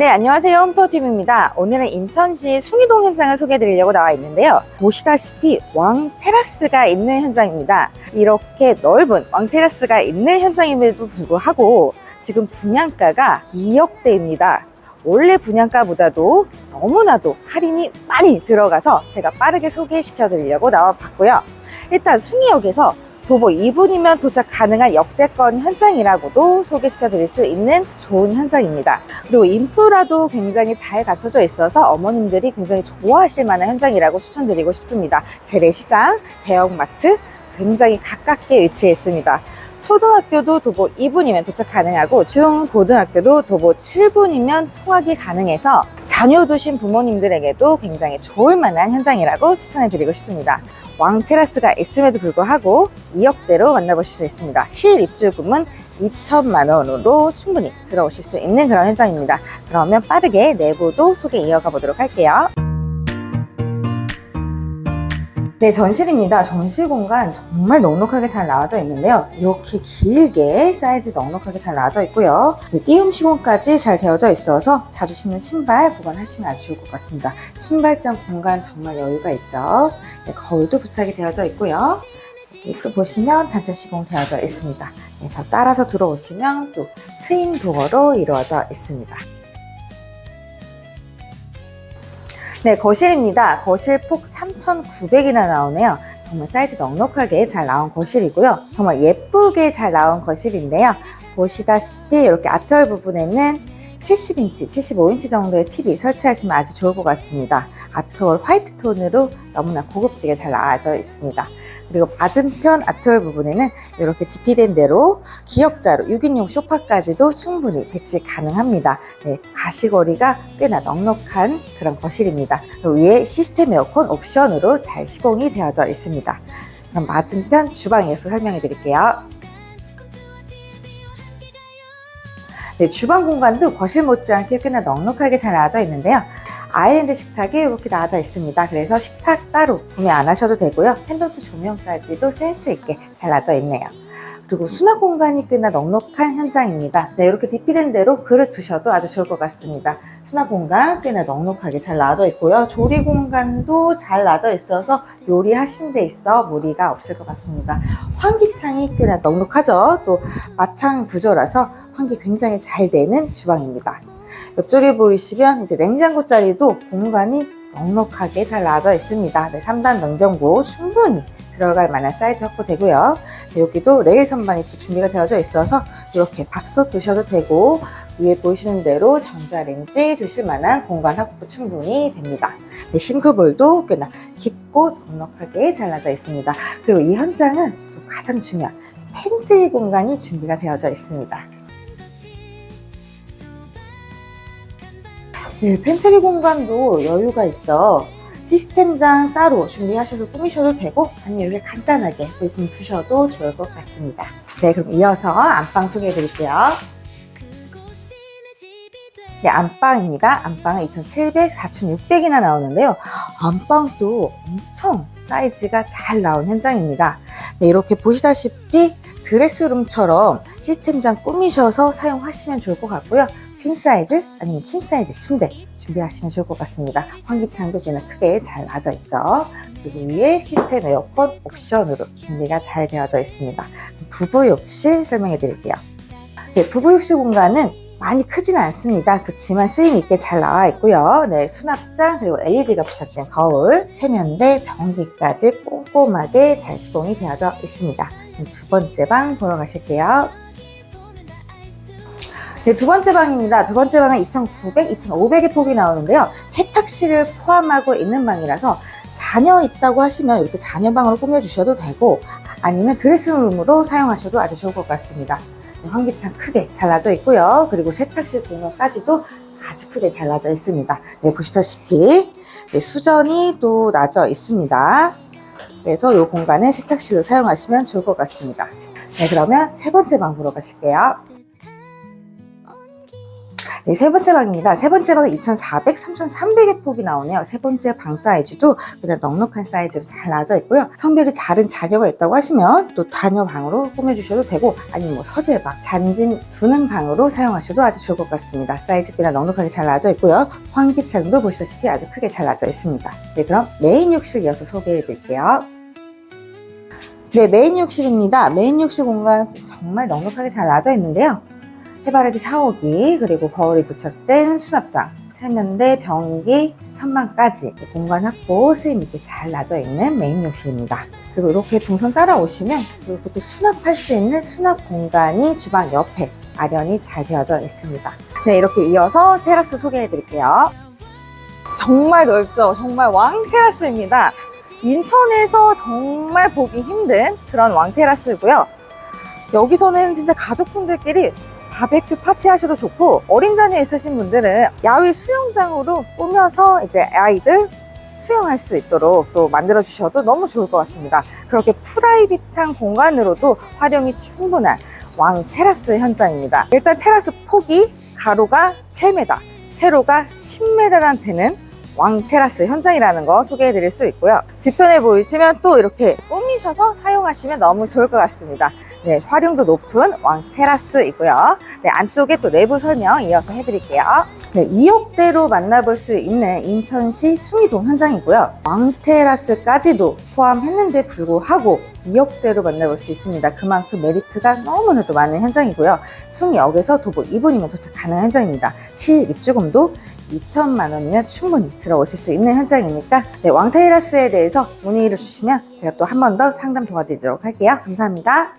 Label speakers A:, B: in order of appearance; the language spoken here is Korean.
A: 네, 안녕하세요. 홈터팀입니다 오늘은 인천시 숭이동 현장을 소개해드리려고 나와 있는데요. 보시다시피 왕 테라스가 있는 현장입니다. 이렇게 넓은 왕 테라스가 있는 현장임에도 불구하고 지금 분양가가 2억대입니다. 원래 분양가보다도 너무나도 할인이 많이 들어가서 제가 빠르게 소개시켜 드리려고 나와 봤고요. 일단 숭이역에서 도보 2분이면 도착 가능한 역세권 현장이라고도 소개시켜 드릴 수 있는 좋은 현장입니다. 그리고 인프라도 굉장히 잘 갖춰져 있어서 어머님들이 굉장히 좋아하실 만한 현장이라고 추천드리고 싶습니다. 재래시장, 대형마트 굉장히 가깝게 위치해 있습니다. 초등학교도 도보 2분이면 도착 가능하고 중고등학교도 도보 7분이면 통학이 가능해서 자녀 두신 부모님들에게도 굉장히 좋을 만한 현장이라고 추천해드리고 싶습니다. 왕 테라스가 있음에도 불구하고 2억대로 만나보실 수 있습니다. 실 입주금은 2천만 원으로 충분히 들어오실 수 있는 그런 현장입니다. 그러면 빠르게 내부도 소개 이어가 보도록 할게요. 네, 전실입니다. 전실 공간 정말 넉넉하게 잘 나와져 있는데요. 이렇게 길게 사이즈 넉넉하게 잘 나와져 있고요. 네, 띄움 시공까지 잘 되어져 있어서 자주 신는 신발 보관하시면 아주 좋을 것 같습니다. 신발장 공간 정말 여유가 있죠. 네, 거울도 부착이 되어져 있고요. 이렇게 네, 보시면 단체 시공 되어져 있습니다. 네, 저 따라서 들어오시면 또 트임 도어로 이루어져 있습니다. 네, 거실입니다. 거실 폭 3,900이나 나오네요. 정말 사이즈 넉넉하게 잘 나온 거실이고요. 정말 예쁘게 잘 나온 거실인데요. 보시다시피 이렇게 앞털 부분에는 70인치, 75인치 정도의 TV 설치하시면 아주 좋을 것 같습니다. 아트월 화이트 톤으로 너무나 고급지게 잘 나와져 있습니다. 그리고 맞은편 아트월 부분에는 이렇게 디피된 대로 기역자로 6인용 소파까지도 충분히 배치 가능합니다. 네, 가시거리가 꽤나 넉넉한 그런 거실입니다. 위에 시스템 에어컨 옵션으로 잘 시공이 되어져 있습니다. 그럼 맞은편 주방에서 설명해 드릴게요. 네, 주방 공간도 거실 못지않게 꽤나 넉넉하게 잘 나와져 있는데요. 아일랜드 식탁이 이렇게 나아져 있습니다. 그래서 식탁 따로 구매 안 하셔도 되고요. 팬더트 조명까지도 센스 있게 잘라져 나 있네요. 그리고 수납 공간이 꽤나 넉넉한 현장입니다. 네, 이렇게 디피된 대로 그릇 두셔도 아주 좋을 것 같습니다. 수납 공간 꽤나 넉넉하게 잘 놔져 있고요. 조리 공간도 잘 놔져 있어서 요리하신 데 있어 무리가 없을 것 같습니다. 환기창이 꽤나 넉넉하죠. 또 마창 구조라서 환기 굉장히 잘 되는 주방입니다. 옆쪽에 보이시면 이제 냉장고 자리도 공간이 넉넉하게 잘 나져 있습니다. 네, 3단 냉장고 충분히 들어갈 만한 사이즈 확보되고요. 네, 여기도 레일 선반이 또 준비가 되어져 있어서 이렇게 밥솥 두셔도 되고 위에 보시는 이 대로 전자레인지 두실 만한 공간 확보 충분히 됩니다. 네, 싱크볼도 꽤나 깊고 넉넉하게 잘라져 있습니다. 그리고 이 현장은 또 가장 중요한 팬트리 공간이 준비가 되어져 있습니다. 네, 예, 팬트리 공간도 여유가 있죠. 시스템장 따로 준비하셔서 꾸미셔도 되고 아니면 이렇게 간단하게 물품 주셔도 좋을 것 같습니다. 네, 그럼 이어서 안방 소개해 드릴게요. 네, 안방입니다. 안방은 2,700, 4,600이나 나오는데요. 안방도 엄청 사이즈가 잘 나온 현장입니다. 네, 이렇게 보시다시피 드레스룸처럼 시스템장 꾸미셔서 사용하시면 좋을 것 같고요. 퀸 사이즈 아니면 킹 사이즈 침대 준비하시면 좋을 것 같습니다. 환기창도 저는 크게 잘 낮아 있죠. 그리고 위에 시스템 에어컨 옵션으로 준비가 잘 되어져 있습니다. 부부 욕실 설명해 드릴게요. 네, 부부 욕실 공간은 많이 크진 않습니다. 그렇지만 쓰임 있게 잘 나와 있고요. 네, 수납장 그리고 LED가 부착된 거울, 세면대, 변기까지 꼼꼼하게 잘 시공이 되어져 있습니다. 두 번째 방 보러 가실게요. 네, 두 번째 방입니다. 두 번째 방은 2,900, 2,500의 폭이 나오는데요. 세탁실을 포함하고 있는 방이라서 자녀 있다고 하시면 이렇게 자녀방으로 꾸며주셔도 되고 아니면 드레스룸으로 사용하셔도 아주 좋을 것 같습니다. 네, 환기창 크게 잘라져 있고요. 그리고 세탁실 공간까지도 아주 크게 잘라져 있습니다. 네, 보시다시피 네, 수전이 또 나져 있습니다. 그래서 이공간에 세탁실로 사용하시면 좋을 것 같습니다. 네, 그러면 세 번째 방으로 가실게요. 네, 세 번째 방입니다. 세 번째 방은 2,400, 3,300의 폭이 나오네요. 세 번째 방 사이즈도 그냥 넉넉한 사이즈로 잘 나져 있고요. 성별이 다른 자녀가 있다고 하시면 또 자녀 방으로 꾸며주셔도 되고 아니면 뭐 서재 방, 잔진 두는 방으로 사용하셔도 아주 좋을 것 같습니다. 사이즈 그냥 넉넉하게 잘 나져 있고요. 환기창도 보시다시피 아주 크게 잘 나져 있습니다. 네, 그럼 메인 욕실 이어서 소개해 드릴게요. 네, 메인 욕실입니다. 메인 욕실 공간 정말 넉넉하게 잘 나져 있는데요. 해바라기 샤워기, 그리고 거울이 부착된 수납장, 세면대, 변기, 선반까지 공간 확보, 쓰임 있게 잘 나져 있는 메인 욕실입니다. 그리고 이렇게 동선 따라오시면 그것도 수납할 수 있는 수납 공간이 주방 옆에 아련히잘 되어져 있습니다. 네, 이렇게 이어서 테라스 소개해 드릴게요. 정말 넓죠? 정말 왕테라스입니다. 인천에서 정말 보기 힘든 그런 왕테라스고요. 여기서는 진짜 가족분들끼리 바베큐 파티 하셔도 좋고 어린 자녀 있으신 분들은 야외 수영장으로 꾸며서 이제 아이들 수영할 수 있도록 또 만들어 주셔도 너무 좋을 것 같습니다. 그렇게 프라이빗한 공간으로도 활용이 충분한 왕 테라스 현장입니다. 일단 테라스 폭이 가로가 7m, 세로가 10m란 되는 왕 테라스 현장이라는 거 소개해 드릴 수 있고요. 뒤편에 보이시면 또 이렇게 꾸미셔서 사용하시면 너무 좋을 것 같습니다. 네, 활용도 높은 왕 테라스이고요. 네, 안쪽에 또 내부 설명 이어서 해드릴게요. 네, 2억대로 만나볼 수 있는 인천시 숭이동 현장이고요. 왕 테라스까지도 포함했는데 불구하고 2억대로 만나볼 수 있습니다. 그만큼 메리트가 너무나도 많은 현장이고요. 숭이역에서 도보 2분이면 도착 가는 현장입니다. 시 입주금도 2천만 원이면 충분히 들어오실 수 있는 현장이니까 네, 왕테이라스에 대해서 문의를 주시면 제가 또 한 번 더 상담 도와드리도록 할게요. 감사합니다.